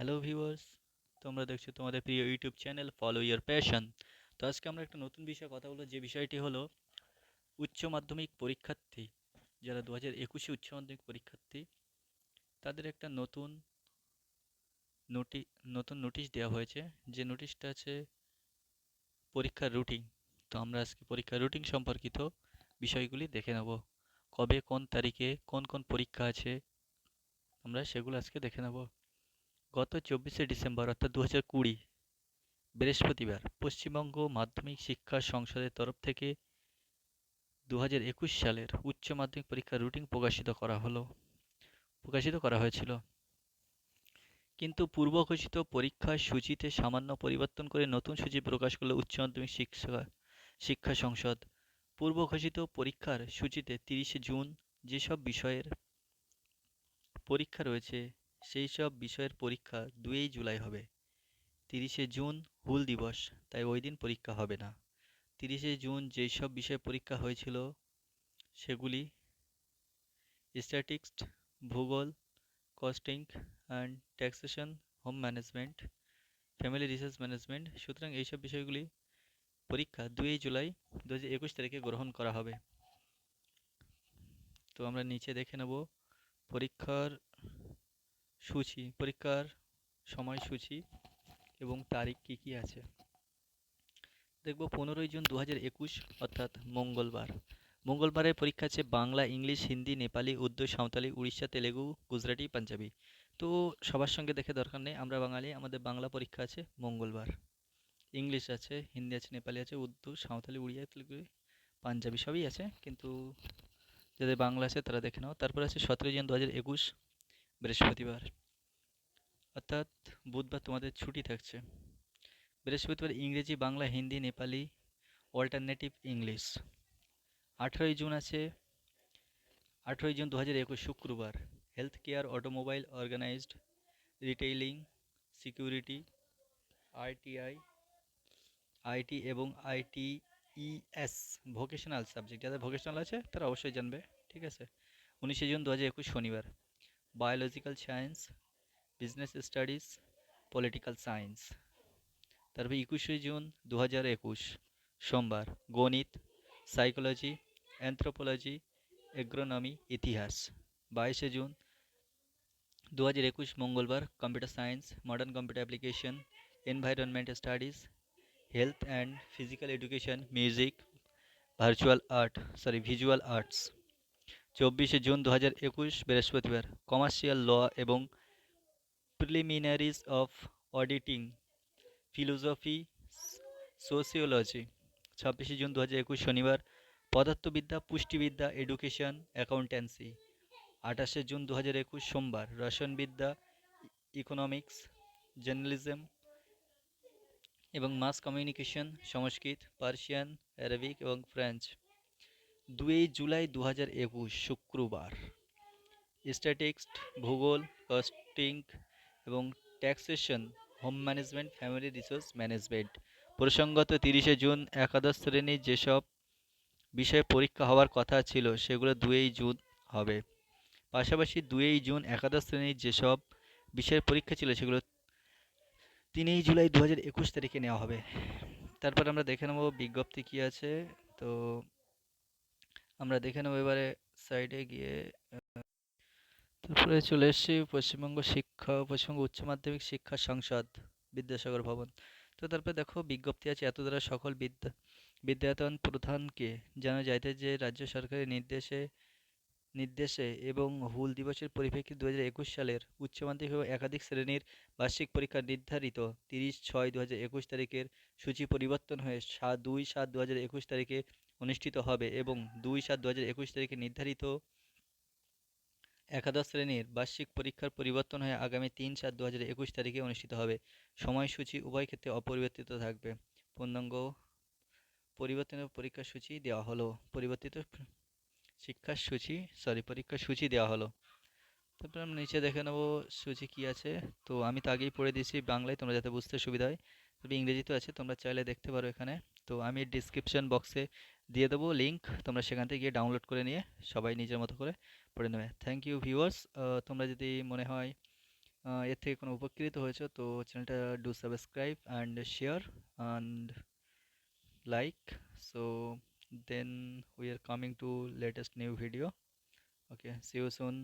Hello viewers, তোমরা দেখছ তোমাদের প্রিয় YouTube channel follow your passion তো আজকে আমরা একটা নতুন বিষয়ে কথা বলব, যে বিষয়টি হলো উচ্চ মাধ্যমিক পরীক্ষার্থী, যারা দু হাজার একুশে উচ্চ মাধ্যমিক পরীক্ষার্থী, তাদের একটা নতুন নোটি, নতুন নোটিশ দেওয়া হয়েছে, যে নোটিশটা আছে পরীক্ষার রুটিন তো আমরা আজকে পরীক্ষার রুটিন সম্পর্কিত বিষয়গুলি দেখে নেব। কবে কোন তারিখে কোন কোন পরীক্ষা আছে, আমরা সেগুলো আজকে দেখে নেব। গত চব্বিশে ডিসেম্বর অর্থাৎ দু হাজার কুড়ি, বৃহস্পতিবার পশ্চিমবঙ্গ মাধ্যমিক শিক্ষা সংসদের তরফ থেকে দু হাজার একুশ সালের উচ্চ মাধ্যমিক পরীক্ষার রুটিন প্রকাশিত করা হলো, প্রকাশিত করা হয়েছিল। কিন্তু পূর্ব ঘোষিত পরীক্ষার সূচিতে সামান্য পরিবর্তন করে নতুন সূচি প্রকাশ করল উচ্চ মাধ্যমিক শিক্ষা শিক্ষা সংসদ। পূর্ব ঘোষিত পরীক্ষার সূচিতে তিরিশে জুন যেসব বিষয়ের পরীক্ষা রয়েছে সেই সব বিষয়ের পরীক্ষা দুই জুলাই হবে। তিরিশে জুন হুল দিবস, তাই ওই দিন পরীক্ষা হবে না। তিরিশে জুন যেই সব বিষয়ে পরীক্ষা হয়েছিল, সেগুলি স্ট্যাটিক্স ভূগোল costing and taxation home management family research management সুতরাং এইসব বিষয়গুলি পরীক্ষা দুই জুলাই দু হাজার একুশ তারিখে গ্রহণ করা হবে। তো আমরা নিচে দেখে নেব, পরীক্ষার সূচি, পরীক্ষার সময়সূচি এবং তারিখ কী কী আছে? দেখব পনেরোই জুন দু হাজার একুশ, অর্থাৎ মঙ্গলবার। মঙ্গলবারের পরীক্ষা আছে বাংলা, ইংলিশ, হিন্দি, নেপালি, উর্দু, সাঁওতালি, উড়িষ্যা, তেলেগু, গুজরাটি, পাঞ্জাবি। তো সবার সঙ্গে দেখে দরকার নেই, আমরা বাঙালি, আমাদের বাংলা পরীক্ষা আছে মঙ্গলবার। ইংলিশ আছে, হিন্দি আছে, নেপালি আছে, উর্দু, সাঁওতালি, উড়িয়া, তেলেগু, পাঞ্জাবি সবই আছে, কিন্তু যাদের বাংলা আছে তারা দেখে নাও। তারপর আছে সতেরোই জুন দু হাজার একুশ বৃহস্পতিবার। অর্থাৎ বুধবার তোমাদের ছুটি থাকছে। বৃহস্পতিবার ইংরেজি, বাংলা, হিন্দি, নেপালি অল্টারনেটিভ ইংলিশ আঠেরোই জুন আছে। আঠেরোই জুন দু হাজার একুশ শুক্রবার। Health care automobile organised retailing security ITI IT এবং আইটি ইএস ভোকেশনাল সাবজেক্ট যাদের ভোকেশনাল আছে, তারা অবশ্যই জানবে। ঠিক আছে? উনিশে জুন দু হাজার একুশ শনিবার। Biological science business studies political science তারপর একুশে জুন দু হাজার একুশ, সোমবার, গণিত সাইকোলজি অ্যান্থ্রোপোলজি এগ্রোনমি ইতিহাস। বাইশে জুন দু হাজার একুশ, মঙ্গলবার computer science modern computer application environment studies health and physical education music virtual art sorry visual arts চব্বিশে জুন দু হাজার একুশ বৃহস্পতিবার, কমার্শিয়াল ল এবং preliminaries of auditing, philosophy, sociology, ছাব্বিশে জুন দু হাজার একুশ শনিবার, পদার্থবিদ্যা, পুষ্টিবিদ্যা, এডুকেশন অ্যাকাউন্ট্যান্সি আঠাশে জুন দু হাজার একুশ সোমবার, রসায়নবিদ্যা, ইকোনমিক্স, জার্নালিজম এবং mass communication, Sanskrit, Persian, Arabic এবং ফ্রেঞ্চ। দুই জুলাই দু হাজার একুশ, শুক্রবার। স্ট্যাটিক্স, ভূগোল কস্টিং এবং taxation, home management, family resource management. প্রসঙ্গত তিরিশে জুন একাদশ শ্রেণির যেসব বিষয়ে পরীক্ষা হওয়ার কথা ছিল, সেগুলো দুই জুন হবে। পাশাপাশি দুই জুন একাদশ শ্রেণির যেসব বিষয়ের পরীক্ষা ছিল, সেগুলো তিনই জুলাই দু হাজার একুশ তারিখে নেওয়া হবে। তারপর আমরা দেখে নেব বিজ্ঞপ্তি কী আছে। তো আমরা দেখে নেব এবারে সাইডে গিয়ে তারপরে চলে এসেছি পশ্চিমবঙ্গ শিক্ষা, পশ্চিমবঙ্গ উচ্চ মাধ্যমিক শিক্ষা সংসদ বিদ্যাসাগর ভবন। তো তারপরে দেখো বিজ্ঞপ্তি আছে এত দ্বারা সকল বিদ্যা, বিদ্যায়তন প্রধানকে জানা যাইতে যে রাজ্য সরকারের নির্দেশে নির্দেশে এবং হুল দিবসের পরিপ্রেক্ষিতে দু হাজার একুশ সালের উচ্চ মাধ্যমিক এবং একাধিক শ্রেণির বার্ষিক পরীক্ষা নির্ধারিত তিরিশ ছয় দু হাজার একুশ তারিখের সূচি পরিবর্তন হয়ে সাত দুই সাত দু হাজার একুশ তারিখে অনুষ্ঠিত হবে এবং দুই সাত দু তারিখে নির্ধারিত একাদশ শ্রেণির বার্ষিক পরীক্ষার পরিবর্তন হয়ে আগামী তিন সাত দু তারিখে অনুষ্ঠিত হবে। সময়সূচি উভয় ক্ষেত্রে অপরিবর্তিত থাকবে। পূর্ণাঙ্গ পরিবর্তনের পরীক্ষার সূচি দেওয়া হলো। পরিবর্তিত শিক্ষার সূচি সরি পরীক্ষার সূচি দেওয়া হলো। তারপর আমরা নিচে দেখে নেব সূচি কী আছে। তো আমি তো আগেই পড়ে দিয়েছি বাংলায়, তোমরা যাতে বুঝতে সুবিধা হয়। তবে ইংরেজিতেও আছে, তোমরা চাইলে দেখতে পারো এখানে। তো আমি ডিসক্রিপশন বক্সে দিয়ে দেবো লিঙ্ক তোমরা সেখান থেকে গিয়ে ডাউনলোড করে নিয়ে সবাই নিজের মতো করে পড়ে নেবে। থ্যাংক ইউ ভিউয়ার্স তোমরা যদি মনে হয় এর থেকে কোনো উপকৃত হয়েছো, তো চ্যানেলটা do subscribe and share and like so then we are coming to latest new video okay see you soon